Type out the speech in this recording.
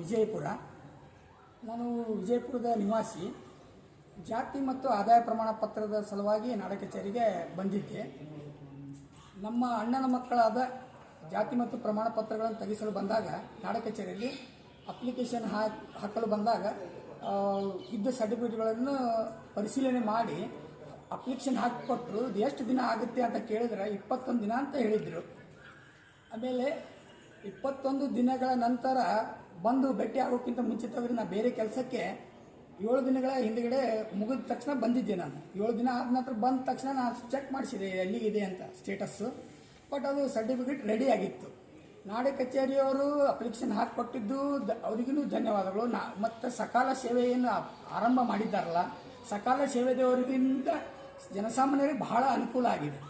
ವಿಜಯಪುರ. ನಾನು ವಿಜಯಪುರದ ನಿವಾಸಿ. ಜಾತಿ ಮತ್ತು ಆದಾಯ ಪ್ರಮಾಣ ಪತ್ರದ ಸಲುವಾಗಿ ನಾಡ ಕಚೇರಿಗೆ ಬಂದಿದ್ದೆ. ನಮ್ಮ ಅಣ್ಣನ ಮಕ್ಕಳಾದ ಜಾತಿ ಮತ್ತು ಪ್ರಮಾಣ ಪತ್ರಗಳನ್ನು ತೆಗೆಸಲು ಬಂದಾಗ, ನಾಡ ಕಚೇರಿಯಲ್ಲಿ ಅಪ್ಲಿಕೇಶನ್ ಹಾಕ್ ಹಾಕಲು ಬಂದಾಗ ಇದ್ದ ಸರ್ಟಿಫಿಕೇಟ್ಗಳನ್ನು ಪರಿಶೀಲನೆ ಮಾಡಿ ಅಪ್ಲಿಕೇಶನ್ ಹಾಕಿಕೊಟ್ರು. ಇದು ಎಷ್ಟು ದಿನ ಆಗುತ್ತೆ ಅಂತ ಕೇಳಿದ್ರೆ ಇಪ್ಪತ್ತೊಂದು ದಿನ ಅಂತ ಹೇಳಿದರು. ಆಮೇಲೆ ಇಪ್ಪತ್ತೊಂದು ದಿನಗಳ ನಂತರ ಬಂದು ಭೇಟಿ ಆಗೋಕ್ಕಿಂತ ಮುಂಚಿತವಾಗಿ ನಾನು ಬೇರೆ ಕೆಲಸಕ್ಕೆ ಏಳು ದಿನಗಳ ಹಿಂದಗಡೆ ಮುಗಿದ ತಕ್ಷಣ ಬಂದಿದ್ದೆ ನಾನು. ಏಳು ದಿನ ಆದ ನಂತರ ಬಂದ ತಕ್ಷಣ ನಾನು ಚೆಕ್ ಮಾಡಿಸಿದೆ ಎಲ್ಲಿಗಿದೆ ಅಂತ ಸ್ಟೇಟಸ್ಸು ಬಟ್ ಅದು ಸರ್ಟಿಫಿಕೇಟ್ ರೆಡಿ ಆಗಿತ್ತು. ನಾಡೆ ಕಚೇರಿಯವರು ಅಪ್ಲಿಕೇಶನ್ ಹಾಕಿಕೊಟ್ಟಿದ್ದು ಕೊಟ್ಟಿದ್ದು ಅವರಿಗೂ ಧನ್ಯವಾದಗಳು. ನಾ ಮತ್ತು ಸಕಾಲ ಸೇವೆಯನ್ನು ಆರಂಭ ಮಾಡಿದ್ದಾರಲ್ಲ, ಸಕಾಲ ಸೇವೆದವರಿಗಿಂತ ಜನಸಾಮಾನ್ಯರಿಗೆ ಬಹಳ ಅನುಕೂಲ ಆಗಿದೆ.